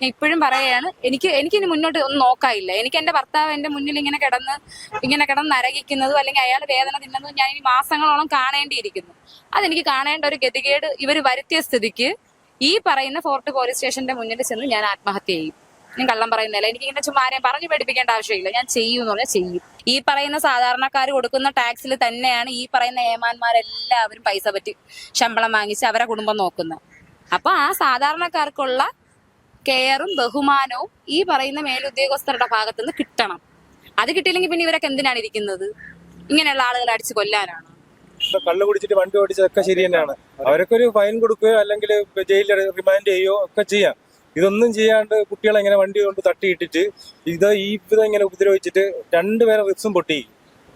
ഞാൻ ഇപ്പോഴും പറയുകയാണ് എനിക്ക് എനിക്ക് ഇനി മുന്നോട്ട് ഒന്നും നോക്കാനില്ല. എനിക്ക് എന്റെ ഭർത്താവ് എന്റെ മുന്നിൽ ഇങ്ങനെ കിടന്ന് ഇങ്ങനെ കിടന്ന് നരകിക്കുന്നതും അല്ലെങ്കിൽ അയാൾ വേദന തിന്നുന്നതും ഞാൻ ഇനി മാസങ്ങളോളം കാണേണ്ടിയിരിക്കുന്നു. അതെനിക്ക് കാണേണ്ട ഒരു ഗതികേട് ഇവർ വരുത്തിയ സ്ഥിതിക്ക് ഈ പറയുന്ന ഫോർട്ട് പോലീസ് സ്റ്റേഷന്റെ മുന്നിൽ ചെന്ന് ഞാൻ ആത്മഹത്യ ചെയ്യും. ഞാൻ കള്ളം പറയുന്നില്ല എനിക്ക് ഇങ്ങനെ ചുമ്മാ ആരെയും പറഞ്ഞു പഠിപ്പിക്കേണ്ട ആവശ്യമില്ല. ഞാൻ ചെയ്യും എന്ന് പറഞ്ഞാൽ ചെയ്യും. ഈ പറയുന്ന സാധാരണക്കാർ കൊടുക്കുന്ന ടാക്സിൽ തന്നെയാണ് ഈ പറയുന്ന ഏമാന്മാരെല്ലാവരും പൈസ പറ്റി ശമ്പളം വാങ്ങിച്ച് അവരെ കുടുംബം നോക്കുന്നത്. അപ്പൊ ആ സാധാരണക്കാർക്കുള്ള കെയറും ബഹുമാനവും ഈ പറയുന്ന മേലുദ്യോഗസ്ഥരുടെ ഭാഗത്തു നിന്ന് കിട്ടണം. അത് കിട്ടിയില്ലെങ്കിൽ പിന്നെ ഇവരൊക്കെ എന്തിനാണ് ഇരിക്കുന്നത്? ഇങ്ങനെയുള്ള ആളുകളെ അടിച്ച് കൊല്ലാനാണ്? കള്ളു കുടിച്ചിട്ട് വണ്ടി ഓടിച്ചതൊക്കെ ശരി തന്നെയാണ്. അവരൊക്കെ ഒരു ഫൈൻ കൊടുക്കുകയോ അല്ലെങ്കിൽ ജയിലിൽ റിമാൻഡ് ചെയ്യുകയോ ഒക്കെ ചെയ്യാം. ഇതൊന്നും ചെയ്യാണ്ട് കുട്ടികളെ ഇങ്ങനെ വണ്ടി കൊണ്ട് തട്ടിയിട്ടിട്ട് ഇത് ഈ വിധം ഇങ്ങനെ ഉപദ്രവിച്ചിട്ട് രണ്ടുപേരെ റിപ്സും പൊട്ടി.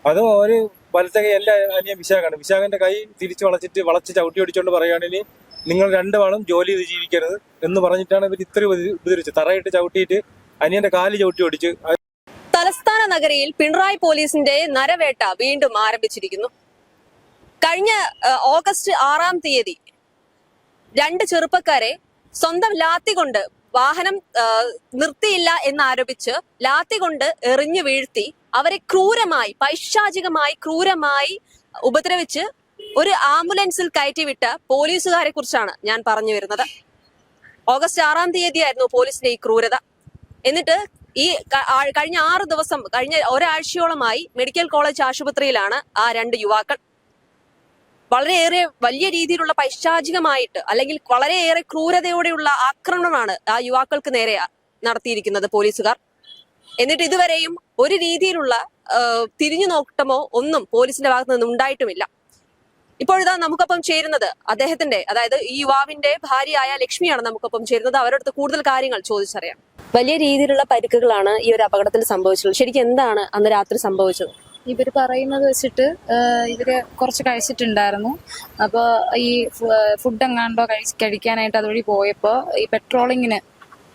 അതും ഒരു വലത്തെ കൈ എല്ലാ അനിയൻ വിശാഖാണ്. വിശാഖന്റെ കൈ തിരിച്ചു വളച്ചിട്ട് വളച്ച് ചവിട്ടി ഓടിച്ചോണ്ട് പറയുകയാണെങ്കിൽ നിങ്ങൾ രണ്ടുപാളും ജോലി ചെയ്ത് ജീവിക്കരുത് എന്ന് പറഞ്ഞിട്ടാണ് ഇവർ ഇത്ര ഉപദ്ര- ഉപദ്രവിച്ചത്. തറയിട്ട് ചവിട്ടിയിട്ട് അനിയന്റെ കാൽ ചവിട്ടി ഓടിച്ച് തലസ്ഥാന നഗരിയിൽ പിണറായി പോലീസിന്റെ നരവേട്ട വീണ്ടും ആരംഭിച്ചിരിക്കുന്നു. കഴിഞ്ഞ ഓഗസ്റ്റ് ആറാം തീയതി രണ്ട് ചെറുപ്പക്കാരെ സ്വന്തം ലാത്തി കൊണ്ട് വാഹനം നിർത്തിയില്ല എന്നാരോപിച്ച് ലാത്തി കൊണ്ട് എറിഞ്ഞു വീഴ്ത്തി അവരെ ക്രൂരമായി പൈശാചികമായി ക്രൂരമായി ഉപദ്രവിച്ച് ഒരു ആംബുലൻസിൽ കയറ്റിവിട്ട പോലീസുകാരെ കുറിച്ചാണ് ഞാൻ പറഞ്ഞു വരുന്നത്. ഓഗസ്റ്റ് ആറാം തീയതിയായിരുന്നു പോലീസിന്റെ ഈ ക്രൂരത. എന്നിട്ട് ഈ കഴിഞ്ഞ ആറ് ദിവസം കഴിഞ്ഞ ഒരാഴ്ചയോളമായി മെഡിക്കൽ കോളേജ് ആശുപത്രിയിലാണ് ആ രണ്ട് യുവാക്കൾ. വളരെയേറെ വലിയ രീതിയിലുള്ള പൈശാചികമായിട്ട് അല്ലെങ്കിൽ വളരെയേറെ ക്രൂരതയോടെയുള്ള ആക്രമണമാണ് ആ യുവാക്കൾക്ക് നേരെ നടത്തിയിരിക്കുന്നത് പോലീസുകാർ. എന്നിട്ട് ഇതുവരെയും ഒരു രീതിയിലുള്ള തിരിഞ്ഞു നോട്ടമോ ഒന്നും പോലീസിന്റെ ഭാഗത്തു നിന്ന് ഉണ്ടായിട്ടുമില്ല. ഇപ്പോഴിതാ നമുക്കൊപ്പം ചേരുന്നത് അദ്ദേഹത്തിന്റെ അതായത് ഈ യുവാവിന്റെ ഭാര്യയായ ലക്ഷ്മിയാണ് നമുക്കൊപ്പം ചേരുന്നത്. അവരടുത്ത് കൂടുതൽ കാര്യങ്ങൾ ചോദിച്ചറിയാം. വലിയ രീതിയിലുള്ള പരിക്കുകളാണ് ഈ ഒരു അപകടത്തിൽ സംഭവിച്ചത് ശരിക്കും എന്താണ് അന്ന് രാത്രി സംഭവിച്ചത്? ഇവർ പറയുന്നത് വെച്ചിട്ട് ഇവർ കുറച്ച് കഴിച്ചിട്ടുണ്ടായിരുന്നു. അപ്പോൾ ഈ ഫുഡ് എങ്ങാണ്ടോ കഴിച്ച് കഴിക്കാനായിട്ട് അതുവഴി പോയപ്പോൾ ഈ പെട്രോളിങ്ങിന്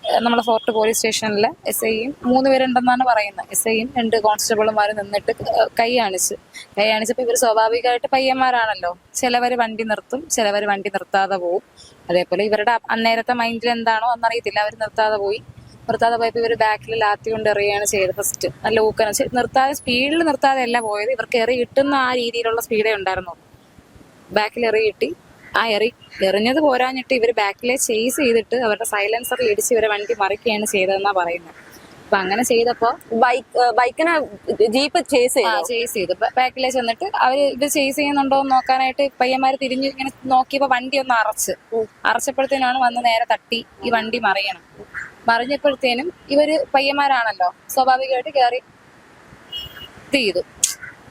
നമ്മളെ ഫോർട്ട് പോലീസ് സ്റ്റേഷനിൽ എസ് ഐയും മൂന്ന് പേരുണ്ടെന്നാണ് പറയുന്നത്. എസ് ഐയും രണ്ട് കോൺസ്റ്റബിളുമാരും നിന്നിട്ട് കൈ കാണിച്ച്. കൈ കാണിച്ചപ്പോൾ ഇവർ സ്വാഭാവികമായിട്ട് പയ്യന്മാരാണല്ലോ. ചിലവർ വണ്ടി നിർത്തും ചിലവർ വണ്ടി നിർത്താതെ പോവും. അതേപോലെ ഇവരുടെ അന്നേരത്തെ മൈൻഡിൽ എന്താണോ എന്നറിയത്തില്ല അവർ നിർത്താതെ പോയി. നിർത്താതെ പോയപ്പോൾ ഇവർ ബാക്കിൽ ലാത്തി കൊണ്ട് എറിയാണ് ചെയ്തത് ഫസ്റ്റ്. നല്ല ഊക്കന. നിർത്താതെ സ്പീഡിൽ നിർത്താതെ അല്ല പോയത്. ഇവർക്ക് എറി കിട്ടുന്ന ആ രീതിയിലുള്ള സ്പീഡേ ഉണ്ടായിരുന്നു ബാക്കിൽ എറി കിട്ടി. ആ എറി എറിഞ്ഞത് പോരാഞ്ഞിട്ട് ഇവർ ബാക്കിലെ ചേസ് ചെയ്തിട്ട് അവരുടെ സൈലൻസറിൽ ഇടിച്ച് ഇവരെ വണ്ടി മറിക്കുകയാണ് ചെയ്തതെന്നാ പറയുന്നത് അപ്പൊ അങ്ങനെ ചെയ്തപ്പോ ബൈക്ക് ബൈക്കിനെ ജീപ്പ് ചേസ് ചേസ് ചെയ്തു? ബാക്കിലെ ചെന്നിട്ട് അവർ ഇത് ചേസ് ചെയ്യുന്നുണ്ടോ എന്ന് നോക്കാനായിട്ട് പയ്യന്മാര് തിരിഞ്ഞു ഇങ്ങനെ നോക്കിയപ്പോ വണ്ടി ഒന്ന് അറച്ച്. അറച്ചപ്പോഴത്തേനാണ് വന്ന് നേരെ തട്ടി ഈ വണ്ടി മറിയണം. മറിഞ്ഞപ്പോഴത്തേനും ഇവർ പയ്യന്മാരാണല്ലോ സ്വാഭാവികമായിട്ട് കയറി ചെയ്തു.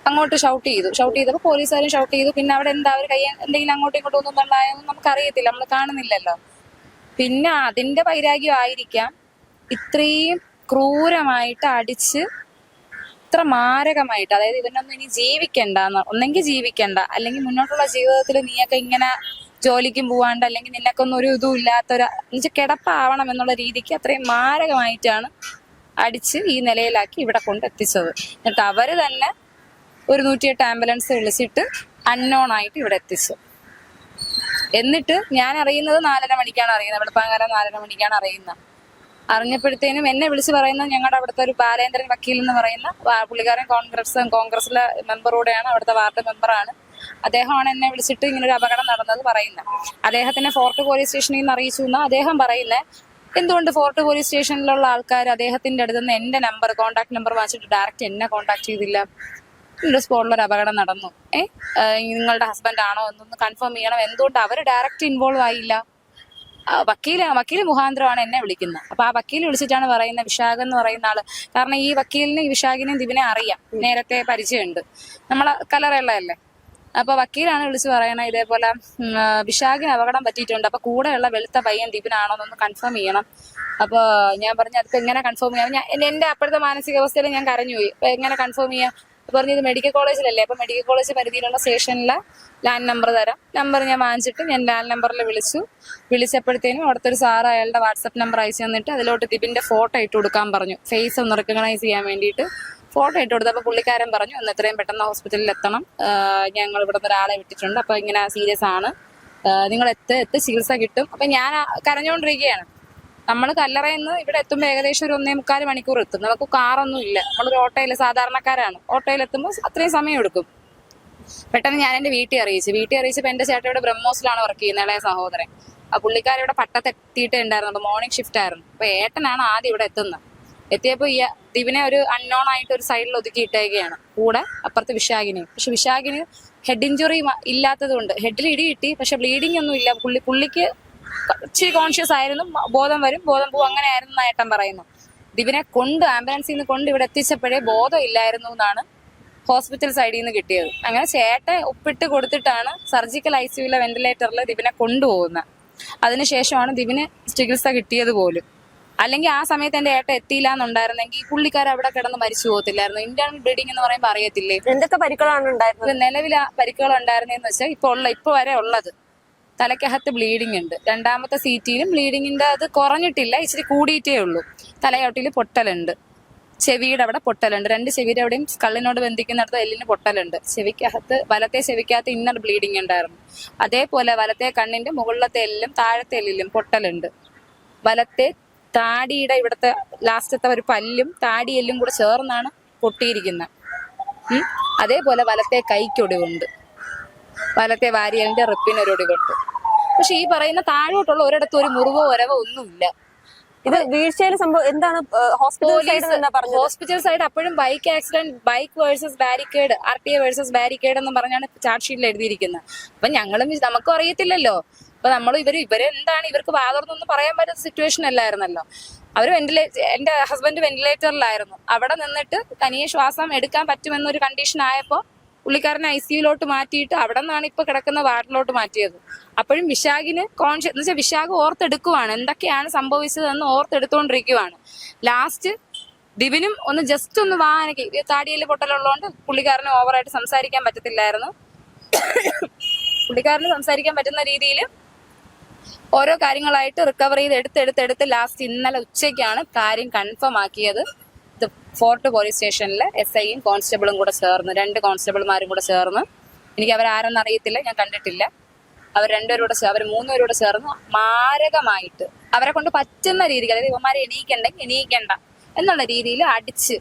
അങ്ങോട്ട് ഷൗട്ട് ചെയ്തു. ഷൗട്ട് ചെയ്തപ്പോൾ പോലീസുകാരും ഷൗട്ട് ചെയ്തു. പിന്നെ അവിടെ എന്താ അവർ കൈ എന്തെങ്കിലും അങ്ങോട്ടും ഇങ്ങോട്ടും ഒന്നും ഉണ്ടായെന്ന് നമുക്കറിയത്തില്ല. നമ്മൾ കാണുന്നില്ലല്ലോ. പിന്നെ അതിന്റെ വൈരാഗ്യം ആയിരിക്കാം. ഇത്രയും ക്രൂരമായിട്ട് അടിച്ച് ഇത്ര മാരകമായിട്ട്. അതായത് ഇവനൊന്നും ഇനി ജീവിക്കണ്ട ഒന്നെങ്കിൽ ജീവിക്കണ്ട. അല്ലെങ്കിൽ മുന്നോട്ടുള്ള ജീവിതത്തിൽ നീയൊക്കെ ഇങ്ങനെ ജോലിക്കും പോവാണ്ട് അല്ലെങ്കിൽ നിനക്കൊന്നും ഒരു ഇതും ഇല്ലാത്തൊരു എന്നുവെച്ചാൽ കിടപ്പാവണം എന്നുള്ള രീതിക്ക് അത്രയും മാരകമായിട്ടാണ് അടിച്ച് ഈ നിലയിലാക്കി ഇവിടെ കൊണ്ട് എത്തിച്ചത്. എന്നിട്ട് അവർ തന്നെ ഒരു നൂറ്റിയെട്ട് ആംബുലൻസ് വിളിച്ചിട്ട് അൺനോൺ ആയിട്ട് ഇവിടെ എത്തിച്ചു. എന്നിട്ട് ഞാൻ അറിയുന്നത് നാലര മണിക്കാണ് അറിയുന്നത്. വെളുപ്പാങ്കര നാലര മണിക്കാണ് അറിയുന്നത്. അറിഞ്ഞപ്പോഴത്തേനും എന്നെ വിളിച്ച് പറയുന്നത് ഞങ്ങളുടെ അവിടുത്തെ ഒരു ബാലേന്ദ്രൻ വക്കീൽ എന്ന് പറയുന്ന പുള്ളിക്കാരൻ കോൺഗ്രസ് കോൺഗ്രസിലെ മെമ്പറൂടെയാണ് അവിടുത്തെ വാർഡ് മെമ്പറാണ് അദ്ദേഹമാണ് എന്നെ വിളിച്ചിട്ട് ഇങ്ങനെ ഒരു അപകടം നടന്നത് പറയുന്നത് അദ്ദേഹത്തിനെ ഫോർട്ട് പോലീസ് സ്റ്റേഷനിൽ നിന്ന് അറിയിച്ചു എന്നാ അദ്ദേഹം പറയുന്നത് എന്തുകൊണ്ട് ഫോർട്ട് പോലീസ് സ്റ്റേഷനിലുള്ള ആൾക്കാർ അദ്ദേഹത്തിന്റെ അടുത്ത് നിന്ന് എന്റെ നമ്പർ കോൺടാക്ട് നമ്പർ വാങ്ങിച്ചിട്ട് ഡയറക്റ്റ് എന്നെ കോൺടാക്ട് ചെയ്തില്ല? ഇവിടെ സ്പോട്ടിൽ ഒരു അപകടം നടന്നു. ഏ? നിങ്ങളുടെ ഹസ്ബൻഡ് ആണോ എന്നൊന്ന് കൺഫേം ചെയ്യണം. എന്തുകൊണ്ട് അവർ ഡയറക്റ്റ് ഇൻവോൾവ് ആയില്ല? വക്കീല വക്കീൽ മുഖാന്തരമാണ് എന്നെ വിളിക്കുന്നത്. അപ്പൊ ആ വക്കീൽ വിളിച്ചിട്ടാണ് പറയുന്നത് വിശാഖ് എന്ന് പറയുന്ന ആൾ. കാരണം ഈ വക്കീലിന് ഈ വിശാഖിനെയും ദിവിനെ അറിയാം. നേരത്തെ പരിചയമുണ്ട്. നമ്മളെ കലറയുള്ളതല്ലേ? അപ്പൊ വക്കീലാണ് വിളിച്ച് പറയണത് ഇതേപോലെ വിശാഖിന് അപകടം പറ്റിയിട്ടുണ്ട്. അപ്പൊ കൂടെയുള്ള വെളുത്ത പയ്യൻ ദിപിനാണോ എന്നൊന്ന് കൺഫേം ചെയ്യണം. അപ്പൊ ഞാൻ പറഞ്ഞു അതിപ്പോ എങ്ങനെ കൺഫേം ചെയ്യാം? ഞാൻ എന്റെ- അപ്പോഴത്തെ മാനസികാവസ്ഥയിൽ ഞാൻ കരഞ്ഞുപോയി. അപ്പൊ എങ്ങനെ കൺഫേം ചെയ്യാം? പറഞ്ഞു ഇത് മെഡിക്കൽ കോളേജിലല്ലേ അപ്പൊ മെഡിക്കൽ കോളേജ് പരിധിയിലുള്ള സ്റ്റേഷനിലെ ലാൻഡ് നമ്പർ തരാം. നമ്പർ ഞാൻ വാങ്ങിച്ചിട്ട് ഞാൻ ലാൻഡ് നമ്പറിൽ വിളിച്ചു. വിളിച്ചപ്പോഴത്തേനും അവിടുത്തെ ഒരു സാറ് അയാളുടെ വാട്സപ്പ് നമ്പർ അയച്ചു തന്നിട്ട് അതിലോട്ട് ദിപിന്റെ ഫോട്ടോ ഇട്ട് കൊടുക്കാൻ പറഞ്ഞു. ഫേസ് ഒന്ന് റെക്കഗ്നൈസ് ചെയ്യാൻ വേണ്ടിയിട്ട് ഫോട്ടോ ഇട്ട് കൊടുത്തപ്പോൾ പുള്ളിക്കാരൻ പറഞ്ഞു ഒന്ന് എത്രയും പെട്ടെന്ന് ഹോസ്പിറ്റലിൽ എത്തണം. ഞങ്ങൾ ഇവിടെ നിന്ന് ഒരാളെ വിട്ടിട്ടുണ്ട്. അപ്പൊ ഇങ്ങനെ സീരിയസ് ആണ്. നിങ്ങൾ എത്ത് എത്ത് ചികിത്സ കിട്ടും. അപ്പൊ ഞാൻ കരഞ്ഞുകൊണ്ടിരിക്കുകയാണ് നമ്മൾ കല്ലറയിൽ നിന്ന് ഇവിടെ എത്തുമ്പോൾ ഏകദേശം ഒരു ഒന്നേ മുക്കാൽ മണിക്കൂർ എത്തും. നമുക്ക് കാറൊന്നും ഇല്ല. നമ്മളൊരു ഓട്ടോയിൽ സാധാരണക്കാരാണ്. ഓട്ടോയിൽ എത്തുമ്പോൾ അത്രയും സമയം എടുക്കും. പെട്ടെന്ന് ഞാൻ എന്റെ വീട്ടിൽ അറിയിച്ചു. വീട്ടിൽ അറിയിച്ചപ്പോൾ എന്റെ ചേട്ടൻ ഇവിടെ ബ്രഹ്മോസിലാണ് വർക്ക് ചെയ്യുന്ന ഇളയ സഹോദരൻ. ആ പുള്ളിക്കാരിവിടെ പട്ടത്തെത്തിയിട്ടേ ഉണ്ടായിരുന്നു. മോർണിംഗ് ഷിഫ്റ്റ് ആയിരുന്നു. അപ്പോൾ ഏട്ടനാണ് ആദ്യം ഇവിടെ എത്തുന്നത്. എത്തിയപ്പോൾ ഈ ദിവിനെ ഒരു അൺനോൺ ആയിട്ട് ഒരു സൈഡിൽ ഒതുക്കി ഇട്ടേക്കുകയാണ് കൂടെ അപ്പുറത്ത് വിശാഖിനി. പക്ഷെ വിശാഖിന് ഹെഡ് ഇഞ്ചുറി ഇല്ലാത്തത് കൊണ്ട് ഹെഡിൽ ഇടി കിട്ടി. പക്ഷെ ബ്ലീഡിംഗ് ഒന്നും ഇല്ല. പുള്ളി പുള്ളിക്ക് ഇച്ചിരി കോൺഷ്യസ് ആയിരുന്നു. ബോധം വരും. ബോധം പോകും അങ്ങനെ ആയിരുന്നു ഏട്ടൻ പറയുന്നു ദിവിനെ കൊണ്ട് ആംബുലൻസിൽ നിന്ന് കൊണ്ട് ഇവിടെ എത്തിച്ചപ്പോഴേ ബോധം ഇല്ലായിരുന്നു എന്നാണ് ഹോസ്പിറ്റൽ സൈഡിൽ നിന്ന് കിട്ടിയത്. അങ്ങനെ ചേട്ടൻ ഒപ്പിട്ട് കൊടുത്തിട്ടാണ് സർജിക്കൽ ഐ സിയുലെ വെന്റിലേറ്ററിൽ ദിവിനെ കൊണ്ടുപോകുന്നത്. അതിനുശേഷമാണ് ദിവിന് ചികിത്സ കിട്ടിയത് പോലും. അല്ലെങ്കിൽ ആ സമയത്ത് എന്റെ ഏട്ട എത്തിയില്ല എന്നുണ്ടായിരുന്നെങ്കിൽ പുള്ളിക്കാർ അവിടെ കിടന്ന് മരിച്ചു പോകത്തില്ലായിരുന്നു. ഇന്റേണൽ ബ്ലീഡിംഗ് എന്ന് പറയുമ്പോൾ അറിയത്തില്ലേ? എന്തൊക്കെ പരിക്കുകളാണ് ഉണ്ടായിരുന്നത്? നിലവിൽ പരിക്കുകൾ ഉണ്ടായിരുന്നെന്ന് വെച്ചാൽ ഇപ്പൊ ഉള്ള ഇപ്പൊ വരെ ഉള്ളത്. തലയ്ക്കകത്ത് ബ്ലീഡിംഗ് ഉണ്ട്. രണ്ടാമത്തെ സീറ്റിയിലും ബ്ലീഡിങ്ങിന്റെ അത് കുറഞ്ഞിട്ടില്ല ഇച്ചിരി കൂടിയിട്ടേ ഉള്ളൂ. തലയോട്ടിൽ പൊട്ടലുണ്ട്. ചെവിയുടെ അവിടെ പൊട്ടലുണ്ട്. രണ്ട് ചെവിയുടെ അവിടെയും കള്ളിനോട് ബന്ധിക്കുന്നിടത്ത് എല്ലിന് പൊട്ടലുണ്ട്. ചെവിക്കകത്ത് വലത്തെ ചെവിക്കകത്ത് ഇന്നർ ബ്ലീഡിംഗ് ഉണ്ടായിരുന്നു. അതേപോലെ വലത്തെ കണ്ണിന്റെ മുകളിലത്തെ എല്ലും താഴത്തെ എല്ലിലും പൊട്ടലുണ്ട്. വലത്തെ താടിയുടെ ഇവിടുത്തെ ലാസ്റ്റത്തെ ഒരു പല്ലും താടി എല്ലും കൂടെ ചേർന്നാണ് പൊട്ടിയിരിക്കുന്നത്. അതേപോലെ വലത്തെ കൈക്കൊടിവുണ്ട്. വലത്തെ വാരിയലിന്റെ റിപ്പിനൊരു ഒടിവുണ്ട്. പക്ഷെ ഈ പറയുന്ന താഴോട്ടുള്ള ഒരിടത്തും ഒരു മുറിവോ ഒരവോ ഒന്നുമില്ല. ഇത് വീഴ്ചയിൽ സംഭവം എന്താണ്? ഹോസ്പിറ്റൽ ഹോസ്പിറ്റൽ സൈഡ് അപ്പോഴും bike accident bike versus barricade R T A versus barricade എന്ന് പറഞ്ഞാണ് ചാർട്ട് ഷീറ്റിൽ എഴുതിയിരിക്കുന്നത്. അപ്പൊ ഞങ്ങളും നമുക്കും അറിയത്തില്ലല്ലോ. അപ്പൊ നമ്മൾ ഇവർ ഇവർ എന്താണ് ഇവർക്ക് വാതർന്നൊന്നും പറയാൻ പറ്റുന്ന സിറ്റുവേഷൻ അല്ലായിരുന്നല്ലോ. അവർ വെന്റിലേറ്റർ എന്റെ ഹസ്ബൻഡ് വെന്റിലേറ്ററിലായിരുന്നു അവിടെ നിന്നിട്ട് തനിയെ ശ്വാസം എടുക്കാൻ പറ്റുമെന്നൊരു കണ്ടീഷൻ ആയപ്പോ പുള്ളിക്കാരനെ ഐ സിയുലോട്ട് മാറ്റിയിട്ട് അവിടെ നിന്നാണ് ഇപ്പൊ കിടക്കുന്ന വാർഡിലോട്ട് മാറ്റിയത്. അപ്പോഴും വിശാഖിന് കോൺഷ്യസ് എന്ന് വെച്ചാൽ വിശാഖ് ഓർത്തെടുക്കുവാണ്. എന്തൊക്കെയാണ് സംഭവിച്ചതെന്ന് ഓർത്തെടുത്തോണ്ടിരിക്കുവാണ്. ലാസ്റ്റ് ദിവിനും ഒന്ന് ജസ്റ്റ് ഒന്ന് വാ എനിക്ക് താടിയിൽ പൊട്ടലുള്ളതുകൊണ്ട് പുള്ളിക്കാരന് ഓവറായിട്ട് സംസാരിക്കാൻ പറ്റത്തില്ലായിരുന്നു. പുള്ളിക്കാരന് സംസാരിക്കാൻ പറ്റുന്ന രീതിയിൽ ഓരോ കാര്യങ്ങളായിട്ട് റിക്കവർ ചെയ്ത് എടുത്തെടുത്തെടുത്ത് ലാസ്റ്റ് ഇന്നലെ ഉച്ചയ്ക്കാണ് കാര്യം കൺഫേം ആക്കിയത്. ഫോർട്ട് പോലീസ് സ്റ്റേഷനിലെ എസ് ഐയും കോൺസ്റ്റബിളും കൂടെ ചേർന്ന് രണ്ട് കോൺസ്റ്റബിൾമാരും കൂടെ ചേർന്ന്. എനിക്ക് അവരാരെന്ന് അറിയത്തില്ല ഞാൻ കണ്ടിട്ടില്ല. അവർ രണ്ടുപേരോട് അവർ മൂന്നുപേരോട് ചേർന്ന് മാരകമായിട്ട് അവരെ കൊണ്ട് പറ്റുന്ന രീതിക്ക് അതായത് ഇവന്മാരെ എണീക്കണ്ടെങ്കിൽ എണീക്കണ്ട എന്നുള്ള രീതിയിൽ അടിച്ച്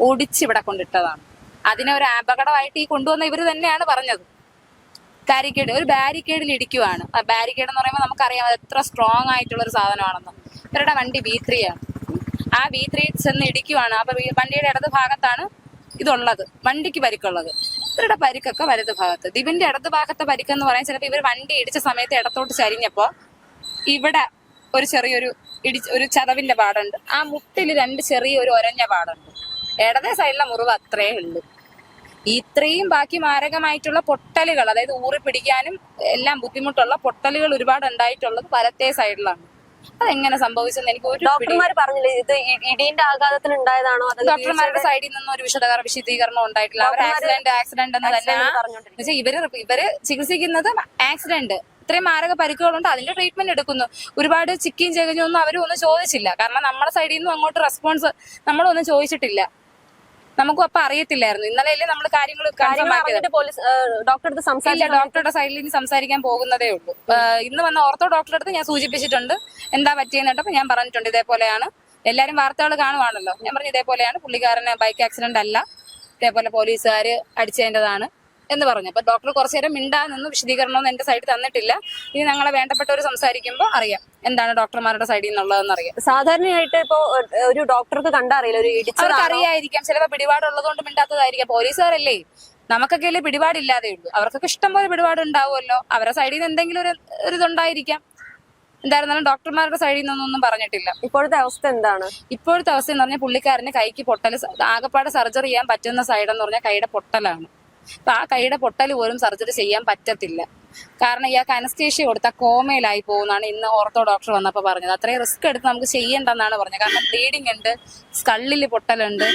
ഒടിച്ച് ഇവിടെ കൊണ്ടിട്ടതാണ്. അതിനെ ഒരു അപകടമായിട്ട് ഈ കൊണ്ടുവന്ന ഇവർ തന്നെയാണ് പറഞ്ഞത്. ബാരിക്കേഡ് ഒരു ബാരിക്കേഡിൽ ഇടിക്കുവാണ്. ആ ബാരിക്കേഡ് എന്ന് പറയുമ്പോൾ നമുക്കറിയാം അത് എത്ര സ്ട്രോങ് ആയിട്ടുള്ള ഒരു സാധനമാണെന്ന്. ഇവരുടെ വണ്ടി ബി ത്രീ ആണ്. ആ വി ത്രീ ചെന്ന് ഇടിക്കുവാണ്. അപ്പൊ വണ്ടിയുടെ ഇടത് ഭാഗത്താണ് ഇതുള്ളത്. വണ്ടിക്ക് പരിക്കുള്ളത്. ഇവരുടെ പരിക്കൊക്കെ വലത് ഭാഗത്ത്. ദിവിന്റെ ഇടത് ഭാഗത്തെ പരിക്കെന്ന് പറയാൻ ചിലപ്പോൾ ഇവർ വണ്ടി ഇടിച്ച സമയത്ത് ഇടത്തോട്ട് ചരിഞ്ഞപ്പോ ഇവിടെ ഒരു ചെറിയൊരു ഇടി ഒരു ചതവിന്റെ പാടുണ്ട് ആ മുട്ടിൽ രണ്ട് ചെറിയൊരു ഒരഞ്ഞ പാടുണ്ട് ഇടതേ സൈഡിലെ മുറിവ് അത്രേ ഉള്ളൂ. ഇത്രയും ബാക്കി മാരകമായിട്ടുള്ള പൊട്ടലുകൾ അതായത് ഊറി പിടിക്കാനും എല്ലാം ബുദ്ധിമുട്ടുള്ള പൊട്ടലുകൾ ഒരുപാട് ഉണ്ടായിട്ടുള്ളത് വലത്തേ സൈഡിലാണ് അതെങ്ങനെ സംഭവിച്ചെന്ന് എനിക്ക് ഒരു ഡോക്ടർമാർ പറഞ്ഞില്ലേ ഇത് ഇ- ഇടിയുടെ ആഘാതത്തിൽ ഉണ്ടായതാണോ അതോ ഡോക്ടർമാരുടെ സൈഡിൽ നിന്നും ഒരു വിശദകര വിശദീകരണം ഉണ്ടായിട്ടില്ല. അവർ ആക്സിഡന്റ് ആക്സിഡന്റ് എന്ന് തന്നെ എന്നുവെച്ചാൽ ഇവർ ഇവർ ചികിത്സിക്കുന്നത് ആക്സിഡന്റ് ഇത്രയും മാരക പരിക്കുകളുണ്ട്. അതിന്റെ ട്രീറ്റ്മെന്റ് എടുക്കുന്നു. ഒരുപാട് ചിക്കിയും ചെകഞ്ഞൊന്നും അവരും ഒന്നും ചോദിച്ചില്ല. കാരണം നമ്മുടെ സൈഡിൽ നിന്നും അങ്ങോട്ട് റെസ്പോൺസ് നമ്മളൊന്നും ചോദിച്ചിട്ടില്ല. നമുക്കും അപ്പൊ അറിയത്തില്ലായിരുന്നു. ഇന്നലെയല്ലേ നമ്മൾ കാര്യങ്ങൾ സംസാരിച്ച ഡോക്ടറുടെ സൈഡിൽ നിന്ന് സംസാരിക്കാൻ പോകുന്നതേ ഉള്ളൂ. ഇന്ന് വന്ന ഓർത്തോ ഡോക്ടറുടെ അടുത്ത് ഞാൻ സൂചിപ്പിച്ചിട്ടുണ്ട് എന്താ പറ്റിയെന്ന് കേട്ടപ്പോൾ ഞാൻ പറഞ്ഞിട്ടുണ്ട് ഇതേപോലെയാണ്. എല്ലാരും വാർത്തകൾ കാണുവാണല്ലോ. ഞാൻ പറഞ്ഞു ഇതേപോലെയാണ്. പുള്ളിക്കാരന് ബൈക്ക് ആക്സിഡന്റ് അല്ല. ഇതേപോലെ പോലീസുകാർ അടിച്ചതിന്റെതാണ്. എന്ന് പറഞ്ഞു. അപ്പൊ ഡോക്ടർ കുറച്ചു നേരം മിണ്ടാ നിന്ന് വിശദീകരണമൊന്നും എന്റെ സൈഡിൽ തന്നിട്ടില്ല. ഇനി ഞങ്ങളെ വേണ്ടപ്പെട്ടവർ സംസാരിക്കുമ്പോൾ അറിയാം എന്താണ് ഡോക്ടർമാരുടെ സൈഡിൽ നിന്നുള്ളതെന്ന് അറിയാം. സാധാരണയായിട്ട് ഇപ്പോ ഒരു ഡോക്ടർക്ക് കണ്ടറിയില്ല ഒരു ഇടിച്ചതാണോ? അറിയായിരിക്കാം ചിലപ്പോൾ പിടിപാടുള്ളതുകൊണ്ട് മിണ്ടാത്തതായിരിക്കാം. പോലീസുകാരല്ലേ? നമുക്കൊക്കെ അല്ലേ പിടിപാടില്ലാതെ ഉള്ളൂ. അവർക്കൊക്കെ ഇഷ്ടം പോലെ പിടിപാട് ഉണ്ടാവുമല്ലോ അവരുടെ സൈഡിൽ നിന്ന് എന്തെങ്കിലും ഒരു ഒരു ഇതുണ്ടായിരിക്കാം. എന്തായിരുന്നാലും ഡോക്ടർമാരുടെ സൈഡിൽ നിന്നൊന്നും പറഞ്ഞിട്ടില്ല. ഇപ്പോഴത്തെ അവസ്ഥ എന്താണ്? ഇപ്പോഴത്തെ അവസ്ഥ എന്ന് പറഞ്ഞാൽ പുള്ളിക്കാരന് കൈക്ക് പൊട്ടൽ ആകപ്പാടെ സർജറി ചെയ്യാൻ പറ്റുന്ന സൈഡ് എന്ന് പറഞ്ഞാൽ കൈയുടെ പൊട്ടലാണ്. അപ്പൊ ആ കൈയുടെ പൊട്ടൽ പോലും സർജറി ചെയ്യാൻ പറ്റത്തില്ല. കാരണം ഇയാൾക്ക് അനസ്തേഷ്യ കൊടുത്ത കോമയിലായി പോകുന്നതാണ് ഇന്ന് ഓർത്തോ ഡോക്ടർ വന്നപ്പോൾ പറഞ്ഞത്. അത്രയും റിസ്ക് എടുത്ത് നമുക്ക് ചെയ്യണ്ടെന്നാണ് പറഞ്ഞത്. കാരണം ബ്ലീഡിങ് ഉണ്ട് സ്കള്ളിൽ പൊട്ടലുണ്ട്.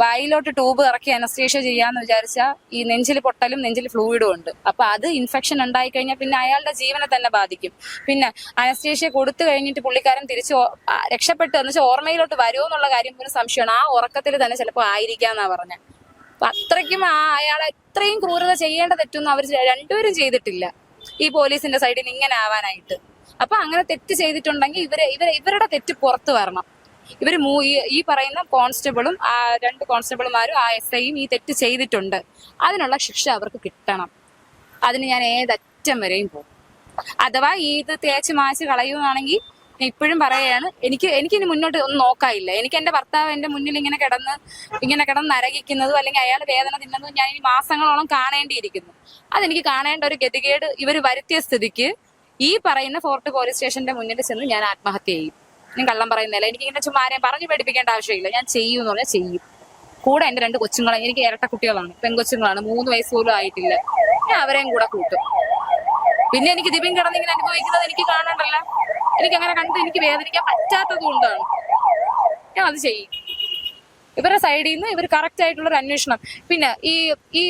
വായിലോട്ട് ട്യൂബ് ഇറക്കി അനസ്തേഷ്യ ചെയ്യാന്ന് വിചാരിച്ചാൽ ഈ നെഞ്ചിൽ പൊട്ടലും നെഞ്ചിൽ ഫ്ലൂയിഡും ഉണ്ട്. അപ്പൊ അത് ഇൻഫെക്ഷൻ ഉണ്ടായി കഴിഞ്ഞാൽ പിന്നെ അയാളുടെ ജീവനെ തന്നെ ബാധിക്കും. പിന്നെ അനസ്തേഷ്യ കൊടുത്തു കഴിഞ്ഞിട്ട് പുള്ളിക്കാരൻ തിരിച്ച് രക്ഷപ്പെട്ടു എന്ന് വെച്ചാൽ ഓർമ്മയിലോട്ട് വരുമോ എന്നുള്ള കാര്യം പോലും സംശയമാണ്. ആ ഉറക്കത്തിൽ തന്നെ ചിലപ്പോൾ ആയിരിക്കാന്നാ പറഞ്ഞത് അപ്പൊ അത്രയ്ക്കും ആ അയാൾ ഇത്രയും ക്രൂരത ചെയ്യേണ്ട തെറ്റൊന്നും അവർ രണ്ടുപേരും ചെയ്തിട്ടില്ല ഈ പോലീസിന്റെ സൈഡിൽ നിന്ന് ഇങ്ങനെ ആവാനായിട്ട്. അപ്പൊ അങ്ങനെ തെറ്റ് ചെയ്തിട്ടുണ്ടെങ്കിൽ ഇവരെ ഇവരെ ഇവരുടെ തെറ്റ് പുറത്തു വരണം. ഇവർ ഈ പറയുന്ന കോൺസ്റ്റബിളും ആ രണ്ട് കോൺസ്റ്റബിൾമാരും ആ എസ് ഐയും ഈ തെറ്റ് ചെയ്തിട്ടുണ്ട്. അതിനുള്ള ശിക്ഷ അവർക്ക് കിട്ടണം. അതിന് ഞാൻ ഏതറ്റം വരെയും പോകും. അഥവാ ഈ ഇത് തേച്ച് മാച്ച് കളയുകയാണെങ്കിൽ ഞാൻ ഇപ്പോഴും പറയുകയാണ് എനിക്ക് എനിക്ക് ഇനി മുന്നോട്ട് ഒന്നും നോക്കാനില്ല. എനിക്ക് എന്റെ ഭർത്താവ് എന്റെ മുന്നിൽ ഇങ്ങനെ കിടന്ന് ഇങ്ങനെ കിടന്ന് നരകിക്കുന്നതും അല്ലെങ്കിൽ അയാൾ വേദന തിന്നുന്നതും ഞാൻ ഇനി മാസങ്ങളോളം കാണേണ്ടിയിരിക്കുന്നു. അതെനിക്ക് കാണേണ്ട ഒരു ഗതികേട് ഇവർ വരുത്തിയ സ്ഥിതിക്ക് ഈ പറയുന്ന ഫോർട്ട് പോലീസ് സ്റ്റേഷന്റെ മുന്നിൽ ചെന്ന് ഞാൻ ആത്മഹത്യ ചെയ്യും. ഞാൻ കള്ളം പറയുന്നില്ല എനിക്ക് ഇങ്ങനെ ചുമ്മാ ആരെയും പറഞ്ഞു പേടിപ്പിക്കേണ്ട ആവശ്യമില്ല. ഞാൻ ചെയ്യും എന്ന് പറഞ്ഞാൽ ചെയ്യും. കൂടെ എന്റെ രണ്ട് കൊച്ചുങ്ങളെ എനിക്ക് ഇരട്ട കുട്ടികളാണ്. പെൺകൊച്ചുങ്ങളാണ്. മൂന്ന് വയസ്സ് പോലും ആയിട്ടില്ല. ഞാൻ അവരെയും കൂടെ കൂട്ടും. പിന്നെ എനിക്ക് ദിവ്യം കിടന്ന് ഇങ്ങനെ അനുഭവിക്കുന്നത് എനിക്ക് കാണണ്ടല്ല. എനിക്ക് അങ്ങനെ കണ്ട് എനിക്ക് വേദനിക്കാൻ പറ്റാത്തത് കൊണ്ടാണ്. ഞാൻ അത് ചെയ്യും. ഇവരുടെ സൈഡിൽ നിന്ന് ഇവർ കറക്റ്റ് ആയിട്ടുള്ള ഒരു അന്വേഷണം. പിന്നെ ഈ ഈ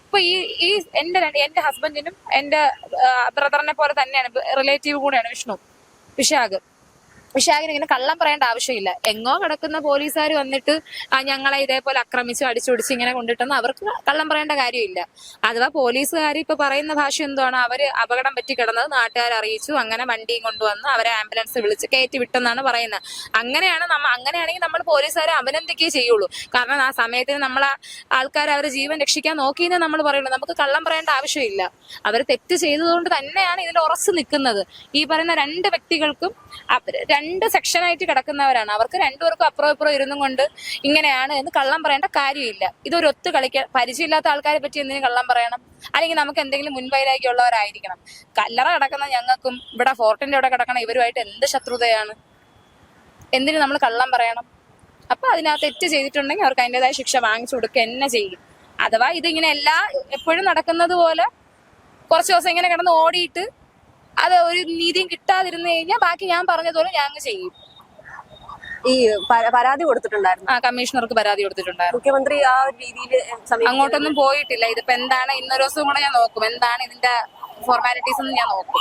ഇപ്പൊ ഈ ഈ എന്റെ എന്റെ ഹസ്ബൻഡിനും എന്റെ ബ്രദറിനെ പോലെ തന്നെയാണ് റിലേറ്റീവ് കൂടെയാണ് വിഷ്ണു വിശാഖ്. വിശാഖിന് ഇങ്ങനെ കള്ളം പറയേണ്ട ആവശ്യമില്ല. എങ്ങോ കിടക്കുന്ന പോലീസുകാർ വന്നിട്ട് ഞങ്ങളെ ഇതേപോലെ ആക്രമിച്ചു അടിച്ചൊടിച്ച് ഇങ്ങനെ കൊണ്ടിട്ടെന്ന് അവർക്ക് കള്ളം പറയേണ്ട കാര്യമില്ല. അഥവാ പോലീസുകാർ ഇപ്പൊ പറയുന്ന ഭാഷ എന്താണ് അവർ അപകടം പറ്റി കിടന്നത് നാട്ടുകാർ അറിയിച്ചു അങ്ങനെ വണ്ടിയും കൊണ്ടുവന്ന് അവരെ ആംബുലൻസ് വിളിച്ച് കയറ്റി വിട്ടെന്നാണ് പറയുന്നത്. അങ്ങനെയാണ് നമ്മ അങ്ങനെയാണെങ്കിൽ നമ്മൾ പോലീസുകാരെ അഭിനന്ദിക്കുകയേ ചെയ്യുള്ളൂ. കാരണം ആ സമയത്തിന് നമ്മൾ ആൾക്കാർ അവരെ ജീവൻ രക്ഷിക്കാൻ നോക്കിയെന്ന് നമ്മൾ പറയുള്ളൂ. നമുക്ക് കള്ളം പറയേണ്ട ആവശ്യമില്ല. അവർ തെറ്റ് ചെയ്തതുകൊണ്ട് തന്നെയാണ് ഇതിൽ ഉറച്ചു നിൽക്കുന്നത്. ഈ പറയുന്ന രണ്ട് വ്യക്തികൾക്കും രണ്ട് സെക്ഷനായിട്ട് കിടക്കുന്നവരാണ്. അവർക്ക് രണ്ടുപേർക്കും അപ്പുറം ഇപ്പുറം ഇരുന്നും കൊണ്ട് ഇങ്ങനെയാണ് എന്ന് കള്ളം പറയേണ്ട കാര്യമില്ല. ഇതൊരു ഒത്തു കളിക്കാൻ പരിചയമില്ലാത്ത ആൾക്കാരെ പറ്റി എന്തിനും കള്ളം പറയണം? അല്ലെങ്കിൽ നമുക്ക് എന്തെങ്കിലും മുൻവൈരാഗ്യമുള്ളവരായിരിക്കണം കല്ലറ കിടക്കുന്ന ഞങ്ങൾക്കും ഇവിടെ ഫോർട്ടിന്റെ അവിടെ കിടക്കണ ഇവരുമായിട്ട് എന്ത് ശത്രുതയാണ്? എന്തിനു നമ്മൾ കള്ളം പറയണം? അപ്പൊ അതിനകത്ത് തെറ്റ് ചെയ്തിട്ടുണ്ടെങ്കിൽ അവർക്ക് അതിന്റെതായ ശിക്ഷ വാങ്ങിച്ചു കൊടുക്കുക എന്നെ ചെയ്യും. അഥവാ ഇതിങ്ങനെ എല്ലാ എപ്പോഴും നടക്കുന്നത് പോലെ കുറച്ച് ദിവസം ഇങ്ങനെ കിടന്ന് ഓടിയിട്ട് അത് ഒരു നീതിയും കിട്ടാതിരുന്നു കഴിഞ്ഞാൽ ബാക്കി ഞാൻ പറഞ്ഞതുപോലെ ഞാൻ അങ്ങ് ചെയ്യും. ഈ പ- പരാതി കൊടുത്തിട്ടുണ്ടായിരുന്നു. ആ കമ്മീഷണർക്ക് പരാതി കൊടുത്തിട്ടുണ്ടായിരുന്നു. മുഖ്യമന്ത്രി ആ ഒരു രീതിയിൽ അങ്ങോട്ടൊന്നും പോയിട്ടില്ല. ഇതിപ്പോ എന്താണ് ഇന്നൊരു ദിവസം കൂടെ ഞാൻ നോക്കും. എന്താണ് ഇതിന്റെ ഫോർമാലിറ്റീസ് എന്ന് ഞാൻ നോക്കും.